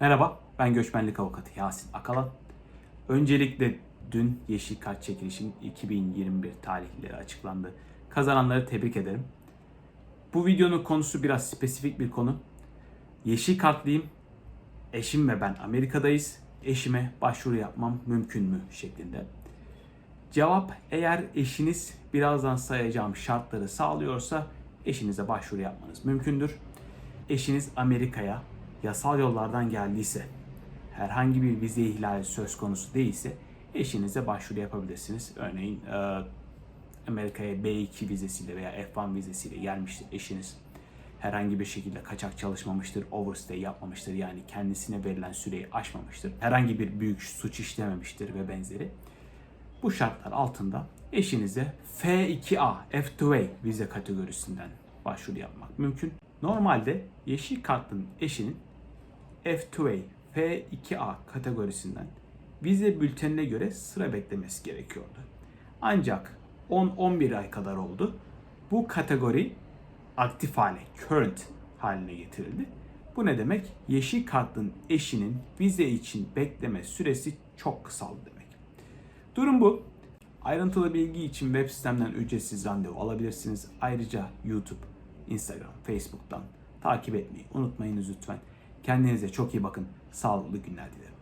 Merhaba, ben göçmenlik avukatı Yasin Akalan. Öncelikle dün Yeşil Kart çekilişin 2021 tarihleri açıklandı. Kazananları tebrik ederim. Bu videonun konusu biraz spesifik bir konu. Yeşil kartlıyım. Eşim ve ben Amerika'dayız. Eşime başvuru yapmam mümkün mü şeklinde. Cevap eğer eşiniz birazdan sayacağım şartları sağlıyorsa eşinize başvuru yapmanız mümkündür. Eşiniz Amerika'ya yasal yollardan geldiyse, herhangi bir vize ihlali söz konusu değilse eşinize başvuru yapabilirsiniz. Örneğin e, Amerika'ya B2 vizesiyle veya F1 vizesiyle gelmiştir eşiniz. Herhangi bir şekilde kaçak çalışmamıştır, overstay yapmamıştır yani kendisine verilen süreyi aşmamıştır. Herhangi bir büyük suç işlememiştir ve benzeri. Bu şartlar altında eşinize F2A, F2A vize kategorisinden başvuru yapmak mümkün. Normalde yeşil kartın eşinin F2A, F2A kategorisinden vize bültenine göre sıra beklemesi gerekiyordu. Ancak 10-11 ay kadar oldu. Bu kategori aktif hale, current haline getirildi. Bu ne demek? Yeşil kartın eşinin vize için bekleme süresi çok kısaldı demek. Durum bu. Ayrıntılı bilgi için web sitemden ücretsiz randevu alabilirsiniz. Ayrıca YouTube, Instagram, Facebook'tan takip etmeyi unutmayınız lütfen. Kendinize çok iyi bakın. Sağlıklı günler dilerim.